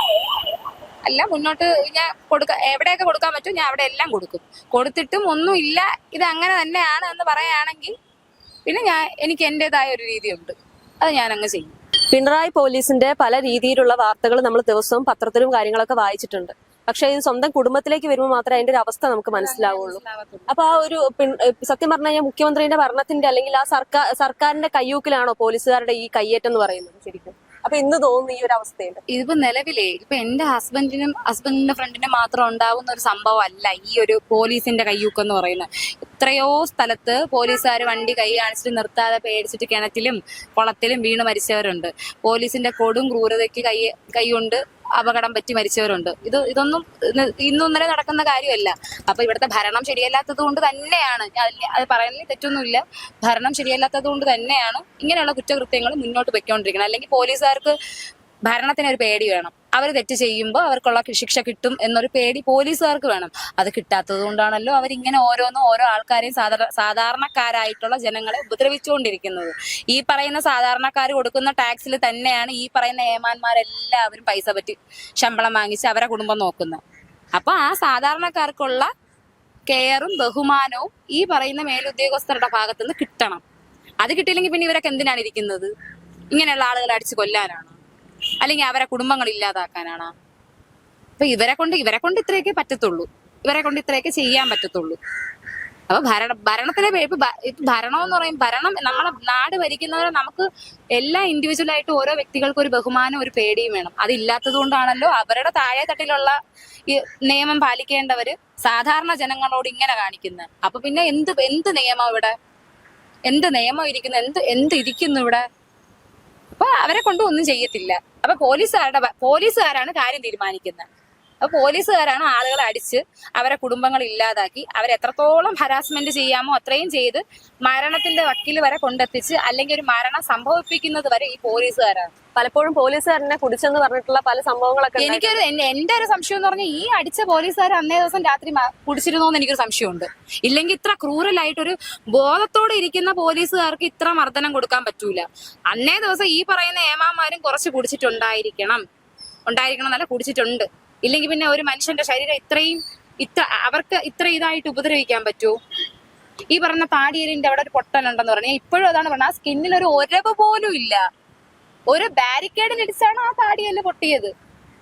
അല്ല മുന്നോട്ട് ഞാൻ കൊടുക്ക എവിടെയൊക്കെ കൊടുക്കാൻ പറ്റും ഞാൻ അവിടെ എല്ലാം കൊടുക്കും. കൊടുത്തിട്ടും ഒന്നും ഇല്ല. ഇത് അങ്ങനെ തന്നെയാണ് എന്ന് പറയുകയാണെങ്കിൽ പിന്നെ ഞാൻ എനിക്ക് എന്റേതായ ഒരു രീതിയുണ്ട്. അത് ഞാൻ അങ്ങ് ചെയ്യും. പിണറായി പോലീസിന്റെ പല രീതിയിലുള്ള വാർത്തകൾ നമ്മൾ ദിവസവും പത്രത്തിലും കാര്യങ്ങളൊക്കെ വായിച്ചിട്ടുണ്ട്. പക്ഷെ ഇത് സ്വന്തം കുടുംബത്തിലേക്ക് വരുമ്പോൾ മാത്രമേ അതിന്റെ ഒരു അവസ്ഥ നമുക്ക് മനസ്സിലാവുള്ളൂ. അപ്പൊ ആ ഒരു സത്യം പറഞ്ഞു കഴിഞ്ഞാൽ മുഖ്യമന്ത്രിയുടെ ഭരണത്തിന്റെ അല്ലെങ്കിൽ ആ സർക്കാർ സർക്കാരിന്റെ കയ്യൂക്കിലാണോ പോലീസുകാരുടെ ഈ കയ്യേറ്റം എന്ന് പറയുന്നത് ശരിക്കും? അപ്പൊ ഇന്ന് തോന്നുന്നു ഈ ഒരു അവസ്ഥയിൽ ഇതിപ്പോ നിലവിലേ ഇപ്പൊ എന്റെ ഹസ്ബൻഡിനും ഹസ്ബൻഡിന്റെ ഫ്രണ്ടിനും മാത്രം ഉണ്ടാവുന്ന ഒരു സംഭവം അല്ല ഈ ഒരു പോലീസിന്റെ കയ്യൂക്കെന്ന് പറയുന്നത്. എത്രയോ സ്ഥലത്ത് പോലീസുകാർ വണ്ടി കൈ കാണിച്ചിട്ട് നിർത്താതെ പേടിച്ചിട്ട് കിണറ്റിലും കുളത്തിലും വീണ് മരിച്ചവരുണ്ട്. പോലീസിന്റെ കൊടും ക്രൂരതയ്ക്ക് കൈ കൈകൊണ്ട് അപകടം പറ്റി മരിച്ചവരുണ്ട്. ഇത് ഇതൊന്നും ഇന്ന് ഇന്നും ഇന്നലെ നടക്കുന്ന കാര്യമല്ല. അപ്പൊ ഇവിടുത്തെ ഭരണം ശരിയല്ലാത്തത് കൊണ്ട് തന്നെയാണ്. അത് പറയുന്നതിൽ തെറ്റൊന്നുമില്ല. ഭരണം ശരിയല്ലാത്തത് കൊണ്ട് തന്നെയാണ് ഇങ്ങനെയുള്ള കുറ്റകൃത്യങ്ങൾ മുന്നോട്ട് വെക്കൊണ്ടിരിക്കുന്നത് അല്ലെങ്കിൽ പോലീസുകാർക്ക് ഭരണത്തിന് ഒരു പേടി വേണം. അവർ തെറ്റ് ചെയ്യുമ്പോൾ അവർക്കുള്ള ശിക്ഷ കിട്ടും എന്നൊരു പേടി പോലീസുകാർക്ക് വേണം. അത് കിട്ടാത്തത് കൊണ്ടാണല്ലോ അവരിങ്ങനെ ഓരോന്നും ഓരോ ആൾക്കാരെയും സാധാരണക്കാരായിട്ടുള്ള ജനങ്ങളെ ഉപദ്രവിച്ചുകൊണ്ടിരിക്കുന്നത്. ഈ പറയുന്ന സാധാരണക്കാർ കൊടുക്കുന്ന ടാക്സിൽ തന്നെയാണ് ഈ പറയുന്ന ഏമാന്മാരെല്ലാവരും പൈസ പറ്റി ശമ്പളം വാങ്ങിച്ച് അവരെ കുടുംബം നോക്കുന്നത്. അപ്പൊ ആ സാധാരണക്കാർക്കുള്ള കെയറും ബഹുമാനവും ഈ പറയുന്ന മേലുദ്യോഗസ്ഥരുടെ ഭാഗത്തുനിന്ന് കിട്ടണം. അത് കിട്ടിയില്ലെങ്കിൽ പിന്നെ ഇവരൊക്കെ എന്തിനാണ് ഇരിക്കുന്നത്? ഇങ്ങനെയുള്ള ആളുകളെ അടിച്ച് കൊല്ലാനാണോ? അല്ലെങ്കിൽ അവരെ കുടുംബങ്ങൾ ഇല്ലാതാക്കാനാണോ? അപ്പൊ ഇവരെ കൊണ്ട് ഇവരെ കൊണ്ട് ഇത്രയൊക്കെ പറ്റത്തുള്ളൂ. ഇവരെ കൊണ്ട് ഇത്രയൊക്കെ ചെയ്യാൻ പറ്റത്തുള്ളൂ. അപ്പൊ ഭരണ ഭരണത്തിലെ ഇപ്പൊ ഭരണം എന്ന് പറയും ഭരണം നമ്മളെ നാട് ഭരിക്കുന്നവരെ നമുക്ക് എല്ലാ ഇൻഡിവിജ്വൽ ആയിട്ട് ഓരോ വ്യക്തികൾക്കും ഒരു ബഹുമാനം ഒരു പേടിയും വേണം. അതില്ലാത്തത് കൊണ്ടാണല്ലോ അവരുടെ താഴെ തട്ടിലുള്ള ഈ നിയമം പാലിക്കേണ്ടവര് സാധാരണ ജനങ്ങളോട് ഇങ്ങനെ കാണിക്കുന്നത് അപ്പൊ പിന്നെ എന്ത് എന്ത് നിയമം ഇവിടെ? എന്ത് നിയമം ഇരിക്കുന്നു? എന്ത് എന്ത് ഇരിക്കുന്നു ഇവിടെ? അപ്പൊ അവരെ കൊണ്ട് ഒന്നും ചെയ്യത്തില്ല. അപ്പൊ പോലീസുകാരുടെ പോലീസുകാരാണ് കാര്യം തീരുമാനിക്കുന്നത് അപ്പൊ പോലീസുകാരാണ് ആളുകളെ അടിച്ച് അവരെ കുടുംബങ്ങൾ ഇല്ലാതാക്കി അവരെ എത്രത്തോളം ഹരാസ്മെന്റ് ചെയ്യാമോ അത്രയും ചെയ്ത് മരണത്തിന്റെ വക്കിൽ വരെ കൊണ്ടെത്തിച്ച് അല്ലെങ്കിൽ ഒരു മരണം സംഭവിപ്പിക്കുന്നത് വരെ ഈ പോലീസുകാരാണ്. പലപ്പോഴും പോലീസുകാരനെ കുടിച്ചെന്ന് പറഞ്ഞിട്ടുള്ള പല സംഭവങ്ങളൊക്കെ. എനിക്കൊരു എന്റെ ഒരു സംശയം എന്ന് പറഞ്ഞാൽ ഈ അടിച്ച പോലീസുകാർ അന്നേ ദിവസം രാത്രി കുടിച്ചിരുന്നോ എന്ന് എനിക്കൊരു സംശയമുണ്ട്. ഇല്ലെങ്കിൽ ഇത്ര ക്രൂരലായിട്ടൊരു ബോധത്തോടെ ഇരിക്കുന്ന പോലീസുകാർക്ക് ഇത്ര മർദ്ദനം കൊടുക്കാൻ പറ്റൂല. അന്നേ ദിവസം ഈ പറയുന്ന ഏമാമാരും കുറച്ച് കുടിച്ചിട്ടുണ്ടായിരിക്കണം. ഉണ്ടായിരിക്കണം എന്നല്ല കുടിച്ചിട്ടുണ്ട്. ഇല്ലെങ്കിൽ പിന്നെ ഒരു മനുഷ്യന്റെ ശരീരം ഇത്രയും ഇത്ര അവർക്ക് ഇത്ര ഇതായിട്ട് ഉപദ്രവിക്കാൻ പറ്റുമോ ഈ പറഞ്ഞ താടിയലിന്റെ അവിടെ ഒരു പൊട്ടലുണ്ടെന്ന് പറഞ്ഞാൽ ഇപ്പോഴും അതാണ് പറഞ്ഞത്. ആ സ്കിന്നിൽ ഒരു ഒരവ് പോലും ഇല്ല. ഒരു ബാരിക്കേഡിനിടിച്ചാണ് ആ താടിയൽ പൊട്ടിയത്.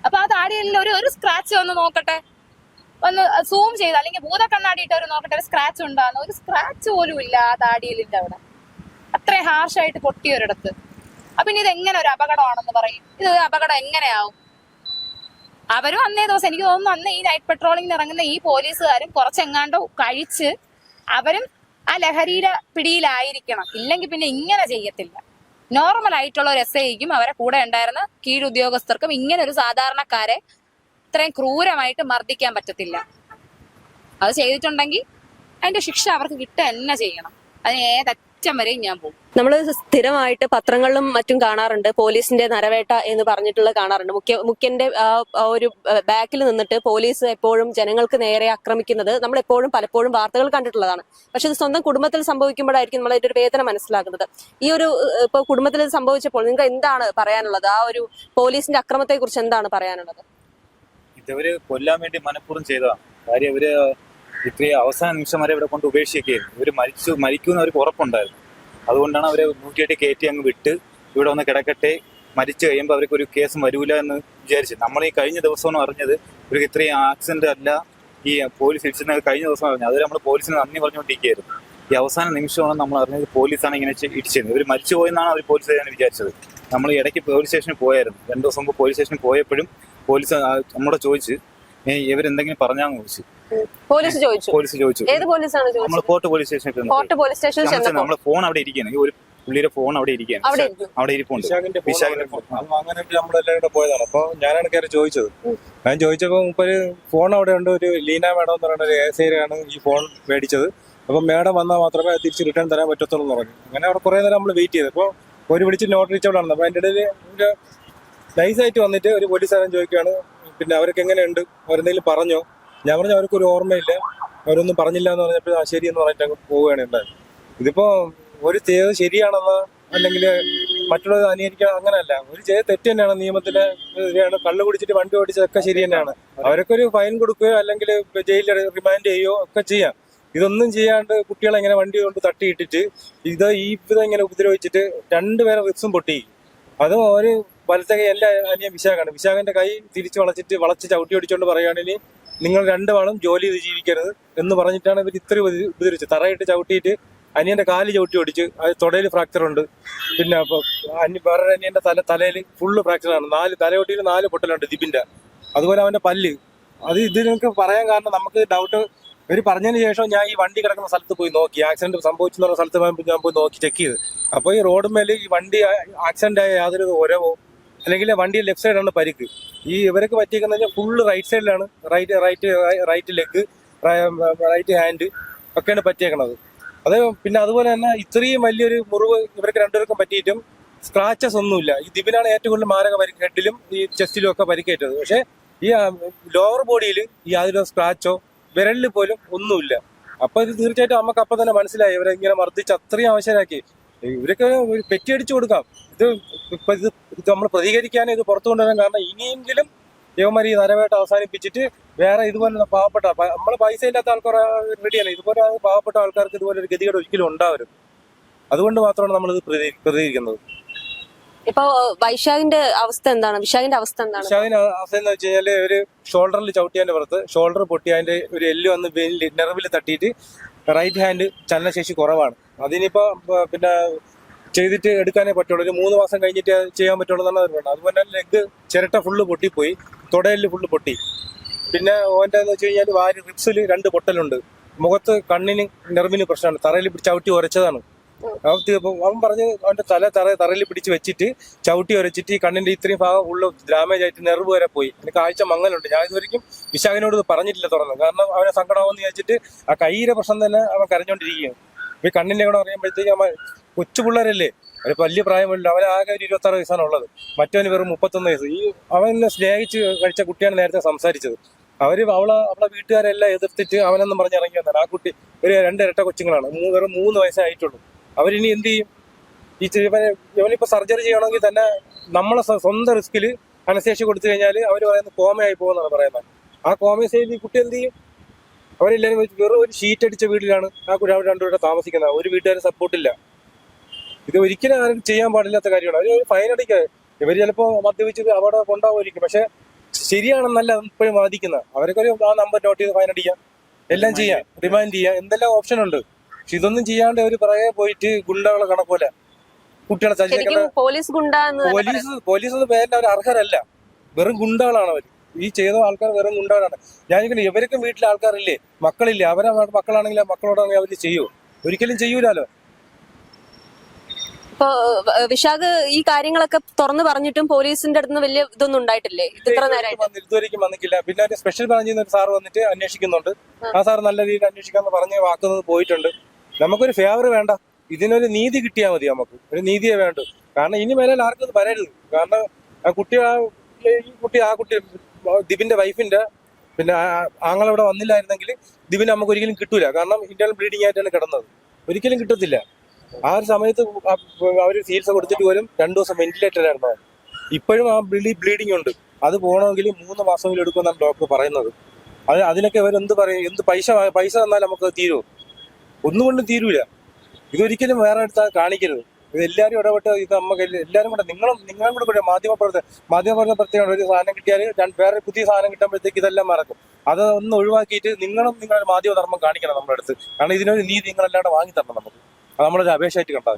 അപ്പൊ ആ താടിയല്ല ഒരു ഒരു സ്ക്രാച്ച് ഒന്ന് നോക്കട്ടെ. ഒന്ന് സൂം ചെയ്ത് അല്ലെങ്കിൽ ഭൂത കണ്ണാടിയിട്ട് ഒരു നോക്കട്ടെ ഒരു സ്ക്രാച്ച് ഉണ്ടാകുന്ന ഒരു സ്ക്രാച്ച് പോലും ഇല്ല ആ താടിയലിന്റെ അവിടെ. അത്രയും ഹാർഷായിട്ട് പൊട്ടിയ ഒരിടത്ത്. അപ്പൊ ഇനി ഇത് എങ്ങനെ ഒരു അപകടമാണെന്ന് പറയും. ഇത് അപകടം എങ്ങനെയാവും? അവരും അന്നേ ദിവസം എനിക്ക് തോന്നുന്നു അന്ന് ഈ നൈറ്റ് പെട്രോളിംഗിന് ഇറങ്ങുന്ന ഈ പോലീസുകാരും കുറച്ചെങ്ങാണ്ടോ കഴിച്ച് അവരും ആ ലഹരിയുടെ പിടിയിലായിരിക്കണം. ഇല്ലെങ്കിൽ പിന്നെ ഇങ്ങനെ ചെയ്യത്തില്ല. നോർമൽ ആയിട്ടുള്ള ഒരു എസ് ഐക്കും അവരെ കൂടെ ഉണ്ടായിരുന്ന കീഴുദ്യോഗസ്ഥർക്കും ഇങ്ങനെ ഒരു സാധാരണക്കാരെ ഇത്രയും ക്രൂരമായിട്ട് മർദ്ദിക്കാൻ പറ്റത്തില്ല. അത് ചെയ്തിട്ടുണ്ടെങ്കിൽ അതിന്റെ ശിക്ഷ അവർക്ക് കിട്ടുക തന്നെ ചെയ്യണം. അതിന് വരെയും ഞാൻ പോകും. നമ്മൾ സ്ഥിരമായിട്ട് പത്രങ്ങളിലും മറ്റും കാണാറുണ്ട്. പോലീസിന്റെ നരവേട്ട എന്ന് പറഞ്ഞിട്ടുള്ള കാണാറുണ്ട്. മുഖ്യ മുഖ്യന്റെ ഒരു ബാക്കിൽ നിന്നിട്ട് പോലീസ് എപ്പോഴും ജനങ്ങൾക്ക് നേരെ ആക്രമിക്കുന്നത് നമ്മൾ എപ്പോഴും പലപ്പോഴും വാർത്തകൾ കണ്ടിട്ടുള്ളതാണ്. പക്ഷെ ഇത് സ്വന്തം കുടുംബത്തിൽ സംഭവിക്കുമ്പോഴായിരിക്കും നമ്മൾ അതിന്റെ ഒരു വേദന മനസ്സിലാക്കുന്നത് ഈ ഒരു ഇപ്പൊ കുടുംബത്തിൽ സംഭവിച്ചപ്പോൾ നിങ്ങൾക്ക് എന്താണ് പറയാനുള്ളത്? ആ ഒരു പോലീസിന്റെ അക്രമത്തെ കുറിച്ച് എന്താണ് പറയാനുള്ളത്? ഇതവര് കൊല്ലാൻ വേണ്ടി മനഃപൂർവം ചെയ്തതാണ്. കാര്യം ഇവർ ഇത്രയും അവസാന നിമിഷം വരെ ഇവിടെ കൊണ്ട് ഉപേക്ഷിക്കുകയായിരുന്നു. ഇവർ മരിച്ചു മരിക്കുമെന്ന് അവർക്ക് ഉറപ്പുണ്ടായിരുന്നു. അതുകൊണ്ടാണ് അവരെ നൂറ്റിയെട്ട് കയറ്റി അങ്ങ് വിട്ട് ഇവിടെ വന്ന് കിടക്കട്ടെ. മരിച്ചു കഴിയുമ്പോൾ അവർക്ക് ഒരു കേസും വരൂല എന്ന് വിചാരിച്ചു. നമ്മൾ ഈ കഴിഞ്ഞ ദിവസമാണ് അറിഞ്ഞത്. ഇവർക്ക് ഇത്രയും ആക്സിഡന്റ് അല്ല. ഈ പോലീസ് ഇടിച്ചത് കഴിഞ്ഞ ദിവസം അറിഞ്ഞത്. അത് നമ്മൾ പോലീസിന് നന്ദി പറഞ്ഞുകൊണ്ടിരിക്കുകയായിരുന്നു. ഈ അവസാന നിമിഷമാണ് നമ്മൾ അറിഞ്ഞത് പോലീസാണ് ഇങ്ങനെ ഇടിച്ചത്. ഇവർ മരിച്ചു പോയെന്നാണ് അവർ പോലീസ് വിചാരിച്ചത്. നമ്മൾ ഇടയ്ക്ക് പോലീസ് സ്റ്റേഷനിൽ പോയായിരുന്നു. രണ്ടു ദിവസം മുമ്പ് പോലീസ് സ്റ്റേഷനിൽ പോയപ്പോഴും പോലീസ് നമ്മളോട് ചോദിച്ച് "ഏ, ഇവരെന്തെങ്കിലും പറഞ്ഞാന്ന് ചോദിച്ചു. പോലീസ് ചോദിച്ചു. പോലീസ് ചോദിച്ചു. ഏത് പോലീസാണ് നമ്മൾ ചോദിച്ചത് കോർട്ട് പോലീസ് സ്റ്റേഷനിൽ കോർട്ട് പോലീസ് സ്റ്റേഷനിൽ ചെന്നപ്പോൾ നമ്മളെ ഫോൺ അവിടെ ഇരിക്കുകയാണ്. ഈ ഒരു പുള്ളിയുടെ ഫോൺ അവിടെ ഇരിക്കുകയാണ്. അവിടെ ഇരിപ്പുണ്ട്. വിശാഖിന്റെ ഫോൺ അങ്ങനെയൊക്കെ നമ്മളെല്ലാവരും പോയതാണ്. അപ്പൊ ഞാനാണ് കയറി ചോദിച്ചത്. ഞാൻ ചോദിച്ചപ്പോ മുപ്പൊരു ഫോൺ അവിടെ ഉണ്ട്. ഒരു ലീന മേഡം എന്ന് പറയുന്ന ഒരു ഏസയിലാണ് ഈ ഫോൺ മേടിച്ചത്. അപ്പൊ മേഡം വന്നാൽ മാത്രമേ തിരിച്ച് റിട്ടേൺ തരാൻ പറ്റത്തുള്ളൂ എന്ന് പറഞ്ഞു. അങ്ങനെ അവിടെ കുറെ നേരം നമ്മൾ വെയിറ്റ് ചെയ്തു. അപ്പോൾ ഒരു വിളിച്ച് നോട്ട് റീച്ചൗട്ടാണ് അപ്പൊ അതിന്റെ ഇടയിൽ നൈസായിട്ട് വന്നിട്ട് ഒരു പോലീസുകാരൻ ചോദിക്കുകയാണ്. പിന്നെ അവർക്ക് എങ്ങനെയുണ്ട്? അവരെന്തെങ്കിലും പറഞ്ഞോ? ഞാൻ പറഞ്ഞു അവർക്കൊരു ഓർമ്മയില്ല. അവരൊന്നും പറഞ്ഞില്ല എന്ന് പറഞ്ഞപ്പോൾ ആ ശരി എന്ന് പറഞ്ഞിട്ട് അങ്ങ് പോവുകയാണ് ഉണ്ടായത് ഇതിപ്പോ ഒരു ചെയ്ത് ശരിയാണെന്ന് അല്ലെങ്കിൽ മറ്റുള്ളത് അനുകരിക്കാൻ അങ്ങനല്ല. ഒരു ചെയ്ത തെറ്റ് തന്നെയാണ് നിയമത്തിലെ ശരിയാണ് കള്ളു കുടിച്ചിട്ട് വണ്ടി ഓടിച്ചതൊക്കെ ശരി തന്നെയാണ്. അവരൊക്കെ ഒരു ഫൈൻ കൊടുക്കുകയോ അല്ലെങ്കിൽ ജയിലിൽ റിമാൻഡ് ചെയ്യുകയോ ഒക്കെ ചെയ്യാം. ഇതൊന്നും ചെയ്യാണ്ട് കുട്ടികളെ ഇങ്ങനെ വണ്ടി കൊണ്ട് തട്ടിയിട്ടിട്ട് ഇത് ഈ വിധം ഇങ്ങനെ ഉപദ്രവിച്ചിട്ട് രണ്ടുപേരെ റിപ്സും പൊട്ടി. അതും ഒരു വലത്തെ കൈ എല്ലാ അനിയൻ വിശാഖാണ്. വിശാഖന്റെ കൈ തിരിച്ചു വളച്ചിട്ട് വളച്ച് ചവിട്ടി അടിച്ചുകൊണ്ട് പറയുകയാണെങ്കിൽ നിങ്ങൾ രണ്ടുപാളും ജോലി ചെയ്ത് ജീവിക്കരുത് എന്ന് പറഞ്ഞിട്ടാണ് ഇവർ ഇത്ര ഉപദ്രവിച്ചത്. തറയിട്ട് ചവിട്ടിയിട്ട് അനിയന്റെ കാൽ ചവിട്ടി ഓടിച്ച് അത് തൊടയിൽ ഫ്രാക്ചർ ഉണ്ട്. പിന്നെ അപ്പോൾ അനി വേറൊരു അനിയന്റെ തല തലയിൽ ഫുള്ള് ഫ്രാക്ചർ ആണ്. നാല് തലയൊട്ടിയിൽ നാല് പൊട്ടലുണ്ട് ദിബിന്റെ. അതുപോലെ അവന്റെ പല്ല്. അത് ഇത് നിങ്ങൾക്ക് പറയാൻ കാരണം നമുക്ക് ഡൗട്ട് ഇവർ പറഞ്ഞതിന് ശേഷം ഞാൻ ഈ വണ്ടി കിടക്കുന്ന സ്ഥലത്ത് പോയി നോക്കി. ആക്സിഡന്റ് സംഭവിച്ചു സ്ഥലത്ത് ഞാൻ പോയി നോക്കി ചെക്ക് ചെയ്ത്. അപ്പോൾ ഈ റോഡ് മേലെ ഈ വണ്ടി ആക്സിഡന്റ് ആയ യാതൊരു ഒരവോ അല്ലെങ്കിൽ വണ്ടി ലെഫ്റ്റ് സൈഡാണ് പരിക്ക്. ഈ ഇവർക്ക് പറ്റിയിരിക്കുന്ന ഫുള്ള് റൈറ്റ് സൈഡിലാണ് right right right leg right hand ഒക്കെയാണ് പറ്റിയേക്കണത്. അത് പിന്നെ അതുപോലെ തന്നെ ഇത്രയും വലിയൊരു മുറിവ് ഇവർക്ക് രണ്ടുപേർക്കും പറ്റിയിട്ടും സ്ക്രാച്ചസ് ഒന്നുമില്ല. ഈ ദിബിനാണ് ഏറ്റവും കൂടുതൽ മാരക പരിക്ക് ഹെഡിലും ഈ ചെസ്റ്റിലും ഒക്കെ പരിക്കേറ്റത്. പക്ഷേ ഈ ലോവർ ബോഡിയിൽ ഈ യാതൊരു സ്ക്രാച്ചോ വിരലിൽ പോലും ഒന്നുമില്ല. അപ്പൊ ഇത് തീർച്ചയായിട്ടും നമുക്ക് അപ്പൊ തന്നെ മനസ്സിലായി. ഇവരെ ഇങ്ങനെ മർദ്ദിച്ച് അത്രയും ആവശ്യമാക്കി ഇവരൊക്കെ ഒരു പെറ്റിയടിച്ചു കൊടുക്കാം. ഇത് ഇപ്പൊ ഇത് ഇത് നമ്മൾ പ്രതികരിക്കാനേ ഇത് പുറത്തു കൊണ്ടുവരാൻ കാരണം ഇനിയെങ്കിലും ദേവന്മാർ ഈ നരവേട്ട അവസാനിപ്പിച്ചിട്ട് വേറെ ഇതുപോലെ പാവപ്പെട്ട നമ്മൾ നമ്മളെ പൈസ ഇല്ലാത്ത ആൾക്കാർ റെഡിയാണ് ഇതുപോലെ പാവപ്പെട്ട ആൾക്കാർക്ക് ഇതുപോലെ ഒരു ഗതികേട് ഒരിക്കലും ഉണ്ടാവരുത്. അതുകൊണ്ട് മാത്രമാണ് നമ്മൾ ഇത് പ്രതികരിക്കുന്നത്. ഇപ്പൊ വൈശാഖിന്റെ അവസ്ഥ എന്താണ്? വിശാഖിന്റെ അവസ്ഥ എന്താണ്? വിശാഖിന്റെ അവസ്ഥ എന്ന് വെച്ച് കഴിഞ്ഞാൽ ഒരു ഷോൾഡറിൽ ചവിട്ടിയതിന്റെ പുറത്ത് ഷോൾഡർ പൊട്ടി അതിന്റെ ഒരു എല്ല് വന്ന് നെർവിൽ തട്ടിയിട്ട് റൈറ്റ് ഹാൻഡ് ചലനശേഷി കുറവാണ്. അതിനിപ്പോ പിന്നെ ചെയ്തിട്ട് എടുക്കാനേ പറ്റുള്ളൂ. ഒരു മൂന്ന് മാസം കഴിഞ്ഞിട്ട് ചെയ്യാൻ പറ്റുള്ളൂ എന്നാണ് അതുപോലെ തന്നെ ലെഗ് ചിരട്ട ഫുള്ള് പൊട്ടിപ്പോയി. തുടയിൽ ഫുള്ള് പൊട്ടി. പിന്നെ ഓന്റെ എന്ന് വെച്ച് കഴിഞ്ഞാൽ വാരി റിപ്സിൽ രണ്ട് പൊട്ടലുണ്ട്. മുഖത്ത് കണ്ണിന് നെർവിന് പ്രശ്നമാണ്. തറയിൽ ചവിട്ടി ഉരച്ചതാണ് അവൻ പറഞ്ഞ് അവന്റെ തല തറ തറയിൽ പിടിച്ച് വെച്ചിട്ട് ചവിട്ടി ഉരച്ചിട്ട് ഈ കണ്ണിന്റെ ഇത്രയും ഭാഗം ഫുള്ള് ഡാമേജ് ആയിട്ട് നെർവ് വരെ പോയി. എനിക്ക് ആഴ്ച മങ്ങലുണ്ട് ഞാൻ ഇതുവരെയും വിശാഖിനോട് പറഞ്ഞിട്ടില്ല തുറന്നു. കാരണം അവനെ സങ്കടമാവെന്ന് വിചാരിച്ചിട്ട് ആ കൈയിലെ പ്രശ്നം തന്നെ അവൻ കരഞ്ഞോണ്ടിരിക്കുകയാണ്. ഈ കണ്ണിന്റെ കൂടെ പറയുമ്പോഴത്തേക്ക് നമ്മൾ കൊച്ചു പിള്ളേരല്ലേ? ഒരു വലിയ പ്രായമില്ല അവൻ ആകെ ഒരു ഇരുപത്താറ് വയസ്സാണ് ഉള്ളത്. മറ്റവന് വെറും മുപ്പത്തൊന്ന് വയസ്സ്. ഈ അവനെ സ്നേഹിച്ച് കഴിച്ച കുട്ടിയാണ് നേരത്തെ സംസാരിച്ചത്. അവർ അവളെ അവളെ വീട്ടുകാരെല്ലാം എതിർത്തിട്ട് അവനെന്നും പറഞ്ഞ് ഇറങ്ങി വന്നാൽ ആ കുട്ടി ഒരു രണ്ട് ഇരട്ട കൊച്ചുങ്ങളാണ്. മൂന്ന് വെറും മൂന്ന് വയസ്സേ ആയിട്ടുള്ളൂ അവരിനി എന്ത് ചെയ്യും? ഈ ചെ- ഇവനിപ്പോൾ ഇവനിപ്പോ സർജറി ചെയ്യണമെങ്കിൽ തന്നെ നമ്മളെ സ്വ- സ്വന്തം റിസ്കിൽ അനശേഷി കൊടുത്തു കഴിഞ്ഞാൽ അവർ പറയുന്നത് കോമയായി പോകുമെന്നാണ് പറയുന്നത്. ആ കോമയ ഈ കുട്ടി എന്ത് ചെയ്യും? അവരെല്ലാവരും വെറും ഒരു ഷീറ്റ് അടിച്ച വീട്ടിലാണ് ആ കുഴാവ് രണ്ടു രണ്ടുപേരുടെ താമസിക്കുന്നത്. ഒരു വീട്ടുകാരും സപ്പോർട്ടില്ല ഇത് ഒരിക്കലും ആരും ചെയ്യാൻ പാടില്ലാത്ത കാര്യമാണ്. അവർ ഫൈൻ അടിക്കുക ഇവർ ചിലപ്പോൾ മദ്യപിച്ച് അവിടെ കൊണ്ടാവുമായിരിക്കും പക്ഷെ ശരിയാണെന്നല്ല ഇപ്പോഴും വാദിക്കുന്നത്. അവരൊക്കെ ഒരു ആ നമ്പർ നോട്ട് ചെയ്ത് ഫൈൻ അടിക്കാം. എല്ലാം ചെയ്യാം. റിമൈൻഡ് ചെയ്യാം. എന്തെല്ലാം ഓപ്ഷൻ ഉണ്ട്? പക്ഷെ ഇതൊന്നും ചെയ്യാണ്ട് അവർ പുറകെ പോയിട്ട് ഗുണ്ടകളെ കണക്കൂല കുട്ടികളെ പോലീസ് ഗുണ്ട എന്ന് പോലീസ് പോലീസ് എന്ന് പേരിൽ അവർ അർഹരല്ല. വെറും ഗുണ്ടകളാണ് അവർ ഈ ചെയ്ത ആൾക്കാർ വെറും ഗുണ്ടകളാണ് ഞാൻ ഇങ്ങനെ ഇവർക്കും വീട്ടിലെ ആൾക്കാരില്ലേ? മക്കളില്ലേ? അവരെ മക്കളാണെങ്കിൽ ആ മക്കളോടാണെങ്കിൽ അവർ ചെയ്യൂ. ഒരിക്കലും ചെയ്യൂലല്ലോ ഇപ്പൊ വിശാഖ് ഈ കാര്യങ്ങളൊക്കെ തുറന്നു പറഞ്ഞിട്ടും പോലീസിന്റെ അടുത്ത് വലിയ ഇതൊന്നും ഉണ്ടായിട്ടില്ലേ? ഇത് ഇത്ര നേരമായിട്ട് വന്നില്ല, വന്നിട്ടില്ല. പിന്നെ ഒരു സ്പെഷ്യൽ ബ്രാഞ്ചിൽ ഒരു സാർ വന്നിട്ട് അന്വേഷിക്കുന്നുണ്ട്. ആ. സാർ നല്ല രീതിയിൽ അന്വേഷിക്കാന്ന് പറഞ്ഞ് വാക്കുന്നത് പോയിട്ടുണ്ട്. നമുക്കൊരു ഫേവർ വേണ്ട. ഇതിനൊരു നീതി കിട്ടിയാൽ മതി നമുക്ക്. ഒരു നീതിയെ വേണ്ടു. കാരണം ഇനി മേലെ ആർക്കും ഇത് വരരുത്. കാരണം ആ കുട്ടി ആ ഈ കുട്ടി ആ കുട്ടി ദിബിന്റെ വൈഫിന്റെ പിന്നെ ആങ്ങൾ ഇവിടെ വന്നില്ലായിരുന്നെങ്കിൽ ദിപിന് നമുക്ക് ഒരിക്കലും കിട്ടൂല. കാരണം ഇന്റേണൽ ബ്ലീഡിംഗ് ആയിട്ടാണ് കിടന്നത്. ഒരിക്കലും കിട്ടത്തില്ല. ആ ഒരു സമയത്ത് അവർ ചികിത്സ കൊടുത്തിട്ട് പോലും രണ്ടു ദിവസം വെന്റിലേറ്ററിലായിരുന്നു ഇപ്പോഴും ആ ബ്ലീ ബ്ലീഡിംഗ് ഉണ്ട്. അത് പോകണമെങ്കിൽ മൂന്ന് മാസമെങ്കിലും എടുക്കുമെന്നാണ് ഡോക്ടർ പറയുന്നത്. അത് അതിനൊക്കെ ഇവർ എന്ത് പറയും? എന്ത് പൈസ പൈസ തന്നാൽ നമുക്ക് തീരുമോ? ഒന്നുകൊണ്ടും തീരൂല. ഇതൊരിക്കലും വേറെ അടുത്ത് കാണിക്കരുത്. എല്ലാവരും ഇടപെട്ട് ഇത് നമുക്ക് എല്ലാ- എല്ലാവരും കൂടെ നിങ്ങളും നിങ്ങളും കൂടെ കൂടെ മാധ്യമ പ്രവർത്തകർ മാധ്യമ പ്രവർത്തന പ്രത്യേകം ഒരു സാധനം കിട്ടിയാൽ വേറെ പുതിയ സാധനം കിട്ടുമ്പോഴത്തേക്ക് ഇതെല്ലാം മറക്കും. അത് ഒന്ന് ഒഴിവാക്കിയിട്ട് നിങ്ങളും നിങ്ങളുടെ മാധ്യമധർമ്മം കാണിക്കണം നമ്മുടെ അടുത്ത്. കാരണം ഇതിനൊരു നീതി നിങ്ങളെല്ലാം വാങ്ങി തരണം നമുക്ക്. നമ്മളൊരു അപേക്ഷയായിട്ട് കണ്ടാൽ